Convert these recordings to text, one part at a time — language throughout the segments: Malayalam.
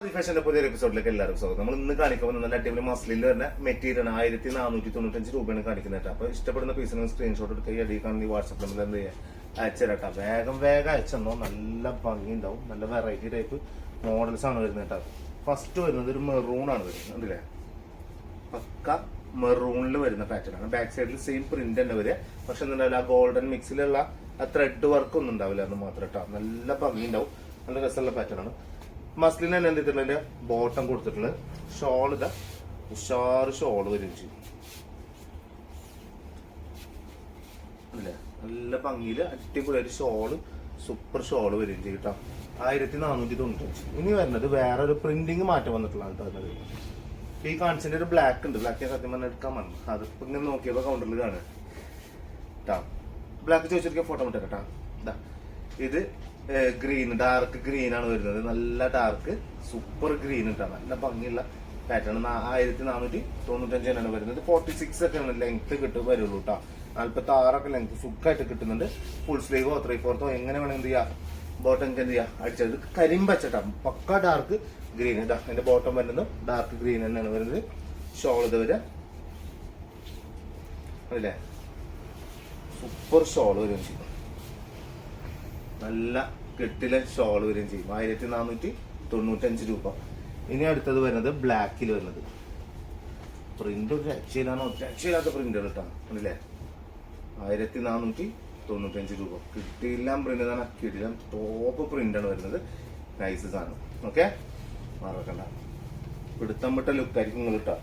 ഫാഷന്റെ പുതിയ എപ്പിസോഡിലേക്ക് എല്ലാവർക്കും സ്വാഗതം. നമ്മൾ ഇന്ന് കാണിക്കുമ്പോൾ നല്ല അടിപൊളി മസ്ലിൽ വരുന്ന മെറ്റീരിയൽ ആയിരത്തി നാനൂറ്റി തൊണ്ണൂറ്റഞ്ച് രൂപയാണ് കാണിക്കുന്നത് അപ്പോൾ അപ്പൊ ഇഷ്ടപ്പെടുന്ന പീസിന് സ്ക്രീൻഷോട്ട് എടുത്ത് ഈ അടിയിൽ കാണുന്ന ഈ നമ്പറിൽ എന്ത് ചെയ്യുക അയച്ചുതരാം വേഗം വേഗം അയച്ചെന്നോ നല്ല ഭംഗി ഉണ്ടാവും നല്ല വെറൈറ്റി ടൈപ്പ് മോഡൽസ് ആണ് വരുന്നത് കേട്ടോ. ഫസ്റ്റ് വരുന്നത് ഒരു മെറൂൺ ആണ് വരുന്നത്. കണ്ടില്ലേ? പക്ക മെറൂണിൽ വരുന്ന പാറ്റേൺ ആണ്. ബാക്ക് സൈഡിൽ സെയിം പ്രിന്റ് തന്നെ വരിക. പക്ഷെ എന്താ ആ ഗോൾഡൻ മിക്സിലുള്ള ആ ത്രെഡ് വർക്ക് ഒന്നും ഉണ്ടാവില്ല എന്ന് മാത്രം കേട്ടോ. നല്ല ഭംഗി ഉണ്ടാവും നല്ല രസമുള്ള പാറ്റേൺ ആണ്. മസ്ലിൻ തന്നെ എന്ത് ചെയ്തിട്ടുള്ള ബോട്ടം കൊടുത്തിട്ടുള്ള ഷോൾ ഇതാ. ഉഷാറ് ഷോൾ വരും ചെയ്യും അല്ലേ? നല്ല ഭംഗിയിൽ അടിപൊളി ഒരു ഷോൾ സൂപ്പർ ഷോൾ വരും ചെയ്യും കേട്ടോ. ആയിരത്തി നാനൂറ്റി തൊണ്ണൂറ്റഞ്ച്. ഇനി വരുന്നത് വേറെ ഒരു പ്രിന്റിങ് മാറ്റം കേട്ടോ വരുന്നത് ഈ കാണിച്ചതിന്റെ ഒരു ബ്ലാക്ക് ഉണ്ട്. ബ്ലാക്ക് ഞാൻ സത്യം പറഞ്ഞാൽ എടുക്കാൻ വന്നു അതിപ്പോ ഇങ്ങനെ നോക്കിയപ്പോ കൗണ്ടറിൽ കാണുക. ബ്ലാക്ക് ചോദിച്ചിരിക്കാൻ ഫോട്ടോ വിട്ടേ കേട്ടോ ഇതാ ഇത് ഗ്രീൻ ഡാർക്ക് ഗ്രീൻ ആണ് വരുന്നത്. നല്ല ഡാർക്ക് സൂപ്പർ ഗ്രീൻ ഇട്ടാണ് നല്ല ഭംഗിയുള്ള പാറ്റേൺ ആയിരത്തി നാനൂറ്റി തൊണ്ണൂറ്റഞ്ചിനാണ് വരുന്നത്. ഫോർട്ടി സിക്സ് ഒക്കെയാണ് ലെങ്ത് കിട്ടും വരുള്ളൂ കേട്ടോ നാല്പത്തി ആറൊക്കെ ലെങ്ത് സുഖമായിട്ട് കിട്ടുന്നുണ്ട് ഫുൾ സ്ലീവോ ത്രീ ഫോർത്തോ എങ്ങനെ വേണമെങ്കിൽ എന്ത് ചെയ്യാം? ബോട്ടം എന്ത് ചെയ്യാം? അടിച്ചത് കരിമ്പച്ചട്ടാ പക്ക ഡാർക്ക് ഗ്രീൻ ഇതാ എന്റെ ബോട്ടം വരുന്നത് ഡാർക്ക് ഗ്രീൻ തന്നെയാണ് വരുന്നത്. ഷോൾ ഇത് വരെ. അല്ലേ? സൂപ്പർ ഷോൾ വരും. ചെയ്യും നല്ല കെട്ടിലെ ഷോൾ വരും ചെയ്യും. ആയിരത്തി നാനൂറ്റി തൊണ്ണൂറ്റഞ്ച് രൂപ. ഇനി അടുത്തത് വരുന്നത് ബ്ലാക്കിൽ വരുന്നത്. പ്രിന്റ് ഒരു രക്ഷയിലാണോ രക്ഷയില്ലാത്ത പ്രിന്റ് കേട്ടോ അല്ലേ ആയിരത്തി നാനൂറ്റി തൊണ്ണൂറ്റഞ്ച് രൂപ. കിട്ടിയില്ല പ്രിന്റ് ആണ് കിട്ടിയില്ല ടോപ്പ് പ്രിന്റ് ആണ് വരുന്നത്. നൈസ് ആണ്. ഓക്കെ മറക്കണ്ട. പിടുത്തം വിട്ട ലുക്കായിരിക്കും നിങ്ങൾ ഇട്ടാ.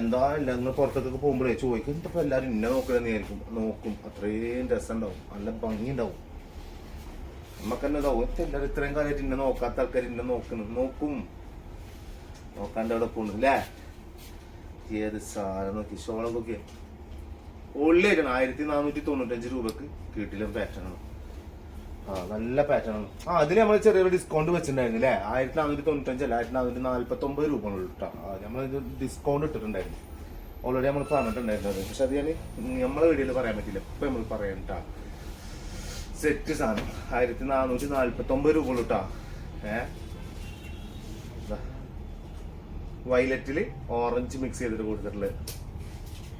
എന്താ ഇല്ല നിങ്ങൾ പുറത്തേക്ക് പോകുമ്പോഴേ ചോദിക്കും ഇപ്പൊ എല്ലാരും ഇന്ന നോക്കലെന്ന് വിചാരിക്കും. നോക്കും. അത്രയും രസം ഉണ്ടാവും നല്ല ഭംഗി ഉണ്ടാവും നമുക്ക് തന്നെ എല്ലാരും ഇത്രയും കാലമായിട്ട് ഇന്നെ നോക്കാത്ത ആൾക്കാർ ഇന്നെ നോക്കുന്നു. നോക്കും. നോക്കാണ്ട് അവിടെ പോണു അല്ലേ ഏത് സാധനം നോക്കി ഷോളം നോക്കി ഉള്ളിലേക്കാണ് ആയിരത്തി നാനൂറ്റി തൊണ്ണൂറ്റഞ്ച് രൂപക്ക് കിട്ടിലും പാറ്റേൺ ആണ്. ആ നല്ല പാറ്റേൺ ആണ്. ആ അതിന് നമ്മൾ ചെറിയൊരു ഡിസ്കൗണ്ട് വെച്ചിട്ടുണ്ടായിരുന്നു അല്ലേ ആയിരത്തി നാനൂറ്റി തൊണ്ണൂറ്റഞ്ച് അല്ല ആയിരത്തി നാനൂറ്റി നാല്പത്തി ഒമ്പത് രൂപ കേട്ടോ നമ്മൾ ഡിസ്കൗണ്ട് ഇട്ടിട്ടുണ്ടായിരുന്നു. ഓൾറെഡി നമ്മൾ പറഞ്ഞിട്ടുണ്ടായിരുന്നു പക്ഷെ അത് ഞാൻ നമ്മളെ വീഡിയോയിൽ പറയാൻ പറ്റില്ല ഇപ്പൊ നമ്മൾ പറയാം കേട്ടാ സെറ്റ് സാധനം. ആയിരത്തി നാനൂറ്റി നാല്പത്തി ഒമ്പത് രൂപ ഉള്ളൂ കേട്ടോ ഏ വയലറ്റിൽ ഓറഞ്ച് മിക്സ് ചെയ്തിട്ട് കൊടുത്തിട്ടുള്ളത്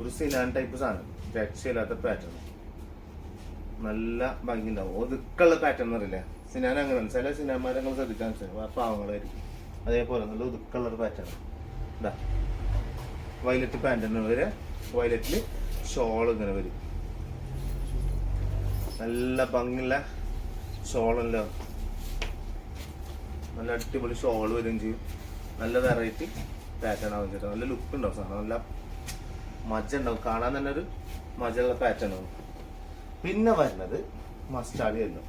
ഒരു സിനാൻ ടൈപ്പ് സാധനം. രക്ഷയില്ലാത്ത പാറ്റേൺ നല്ല ഭംഗി ഉണ്ടാവും ഒതുക്കുള്ള പാറ്റേൺ എന്ന് പറയില്ലേ? സിനാൻ അങ്ങനെ ചില സിനാന്മാരെ നമ്മൾ ശ്രദ്ധിക്കാൻ പാവങ്ങളായിരിക്കും. അതേപോലെ നല്ല ഒതുക്കുള്ള ഒരു പാറ്റേൺ ഇതാ വയലറ്റ് പാന്റ് വരെ വയലറ്റിൽ ഷോൾ ഇങ്ങനെ വരും. നല്ല ഭംഗിയുള്ള ഷോളല്ലോ? നല്ല അടിപൊളി ഷോൾ വരും ചെയ്യും. നല്ല വെറൈറ്റി പാറ്റേൺ ആവും ചേട്ടാ നല്ല ലുക്ക് ഉണ്ടാവും സാധനം? നല്ല മജ ഉണ്ടാവും. കാണാൻ തന്നെ ഒരു മജയുള്ള പാറ്റേൺ ആവും. പിന്നെ വരുന്നത് മസ്റ്റാർഡ് വരുന്നു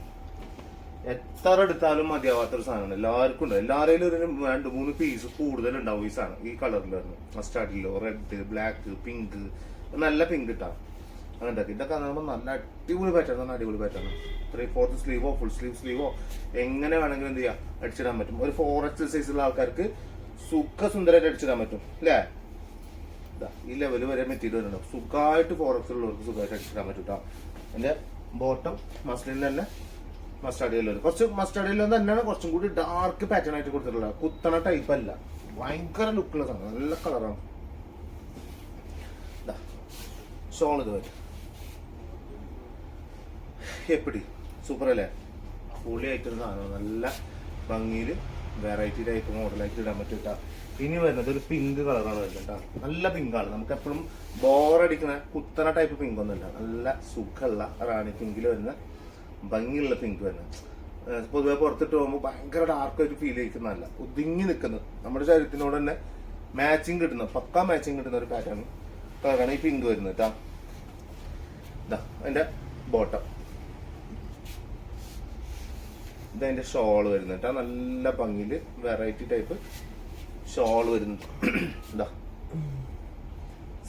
എത്ര എടുത്താലും മതിയാവാത്തൊരു സാധനമാണ്. എല്ലാവർക്കും ഉണ്ട്. എല്ലാവരെയും ഒരു രണ്ട് മൂന്ന് പീസ് കൂടുതൽ ഉണ്ടാവും ഈ സാധനം ഈ കളറിൽ വരുന്നു മസ്റ്റാർഡിലോ റെഡ് ബ്ലാക്ക് പിങ്ക് നല്ല പിങ്ക് ഇട്ടാ. അങ്ങനത്തെ ഇതൊക്കെ കാണുമ്പോൾ നല്ല അടിപൊളി പാറ്റേൺ നല്ല അടിപൊളി പാറ്റേൺ ത്രീ ഫോർത്ത് സ്ലീവോ ഫുൾ സ്ലീവ് സ്ലീവോ എങ്ങനെ വേണമെങ്കിലും എന്ത് ചെയ്യാം അടിച്ചിടാൻ പറ്റും. ഒരു ഫോർ എക്സ് സൈസുള്ള ആൾക്കാർക്ക് സുഖസുന്ദരമായിട്ട് അടിച്ചിടാൻ പറ്റും അല്ലേ ഈ ലെവൽ വരെ മെറ്റീരിയൽ വരുന്നുണ്ട്. സുഖമായിട്ട് ഫോർ എക്സ് ഉള്ളവർക്ക് സുഖമായിട്ട് അടിച്ചിടാൻ പറ്റും കേട്ടോ എന്റെ ബോട്ടം മസ്ലിനിൽ തന്നെ മസ്റ്റാർഡ് യെല്ലോ കുറച്ച് മസ്റ്റാർഡ് തന്നെയാണ് കുറച്ചും കൂടി ഡാർക്ക് പാറ്റേൺ ആയിട്ട് കൊടുത്തിട്ടുള്ളത്. കുത്തണ ടൈപ്പ് അല്ല. ഭയങ്കര ലുക്കുള്ള സാധനം. നല്ല കളറാണ് ഷോൾ ഇത് വരും. എപ്പിടി? സൂപ്പർ അല്ലേ പൊളി ആയിട്ടൊരു സാധനം നല്ല ഭംഗിയിൽ വെറൈറ്റി ടൈപ്പ് മോഡലായിട്ട് ഇടാൻ പറ്റും കേട്ടോ ഇനി വരുന്നത് ഒരു പിങ്ക് കളറാണ് വരുന്നത് കേട്ടോ നല്ല പിങ്കാണ് നമുക്ക് എപ്പോഴും ബോറടിക്കുന്ന കുത്തന ടൈപ്പ് പിങ്ക് ഒന്നുമില്ല. നല്ല സുഖമുള്ള റാണി പിങ്കിൽ വരുന്ന ഭംഗിയുള്ള പിങ്ക് വരുന്നത്. പൊതുവെ പുറത്തിട്ട് പോകുമ്പോൾ ഭയങ്കര ഡാർക്കായിട്ട് ഫീൽ ചെയ്യിക്കുന്നതല്ല ഒതുങ്ങി നിൽക്കുന്നത് നമ്മുടെ ശരീരത്തിനോട് തന്നെ മാച്ചിങ് കിട്ടുന്ന പക്ക മാച്ചിങ് കിട്ടുന്ന ഒരു പാറ്റേൺ കളറാണ് ഈ പിങ്ക് വരുന്നത് കേട്ടോ ഇതാ ബോട്ടം ഇതതിന്റെ ഷോൾ വരുന്നുണ്ട് നല്ല ഭംഗിയിൽ വെറൈറ്റി ടൈപ്പ് ഷോൾ വരുന്നുണ്ട് ഇതാ.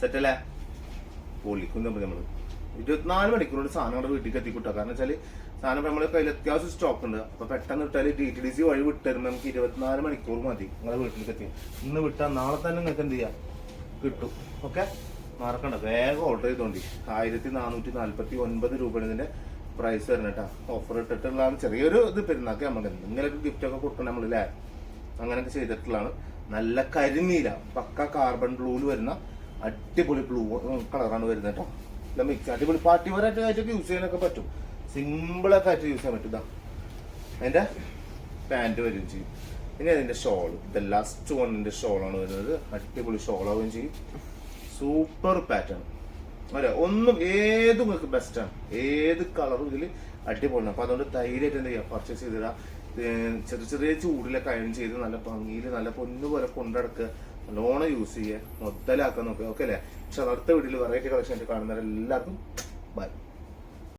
സെറ്റല്ലേ? പൊളിക്കും നമ്മൾ. ഇരുപത്തിനാല് മണിക്കൂറുകൊണ്ട് സാധനം നമ്മുടെ വീട്ടിൽ എത്തിക്കൂട്ടോ. കാരണം വെച്ചാൽ സാധനം നമ്മുടെ കയ്യിൽ അത്യാവശ്യം സ്റ്റോക്ക് ഉണ്ട്. അപ്പൊ പെട്ടെന്ന് വിട്ടാൽ ഡി ടി ഡി സി വഴി വിട്ടുതരുമ്പോൾ നമുക്ക് ഇരുപത്തിനാല് മണിക്കൂർ മതി നിങ്ങളുടെ വീട്ടിലേക്ക് എത്തി ഇന്ന് വിട്ടാൽ നാളെ തന്നെ നിങ്ങൾക്ക് എന്ത് ചെയ്യാം? കിട്ടും. ഓക്കെ? മറക്കണ്ട. വേഗം ഓർഡർ ചെയ്തോണ്ടി. ആയിരത്തി നാനൂറ്റി നാല്പത്തി ഒൻപത് രൂപയാണ് ഇതിന്റെ പ്രൈസ് വരുന്നത് കേട്ടോ ഓഫർ ഇട്ടിട്ടുള്ളതാണ് ചെറിയൊരു ഇത് പെരുന്നാക്കി നമ്മൾ എന്തെങ്കിലും ഗിഫ്റ്റ് ഒക്കെ കൊടുക്കണം നമ്മളില്ലേ? അങ്ങനെയൊക്കെ ചെയ്തിട്ടുള്ളതാണ്. നല്ല കരിനീല പക്ക കാർബൺ ബ്ലൂവിൽ വരുന്ന അടിപൊളി ബ്ലൂ കളറാണ് വരുന്നത് കേട്ടോ എല്ലാം മിക്സ് അടിപൊളി പാർട്ടി വരായിട്ട് ആയിട്ടൊക്കെ യൂസ് ചെയ്യാനൊക്കെ പറ്റും. സിമ്പിളൊക്കെ ആയിട്ട് യൂസ് ചെയ്യാൻ പറ്റും ഇതാ അതിന്റെ പാന്റ് വരികയും ചെയ്യും. ഇനി അതിന്റെ ഷോൾ ഇത് ലാസ്റ്റ് വണ്ണിന്റെ ഷോളാണ് വരുന്നത്. അടിപൊളി ഷോൾ ആവുകയും ചെയ്യും. സൂപ്പർ പാറ്റേൺ അല്ലെ ഒന്നും ഏത് നിങ്ങൾക്ക് ബെസ്റ്റ് ആണ്. ഏത് കളറും ഇതിൽ അടിപൊളിയാണ്. അപ്പൊ അതുകൊണ്ട് ധൈര്യമായിട്ട് എന്ത് ചെയ്യാം? പർച്ചേസ് ചെയ്തിടാ ചെറിയ ചെറിയ ചൂടിലൊക്കെ അയൺ ചെയ്ത് നല്ല ഭംഗിയിൽ നല്ല പൊന്നുപോലെ കൊണ്ടടക്കുക. നല്ലോണം യൂസ് ചെയ്യുക. മുതലാക്കാൻ നോക്കുക. ഓക്കെ അല്ലേ? പക്ഷെ അടുത്ത വീട്ടിൽ വെറൈറ്റി കളക്ഷൻ ആയിട്ട് കാണുന്നവരെല്ലാവർക്കും ബൈ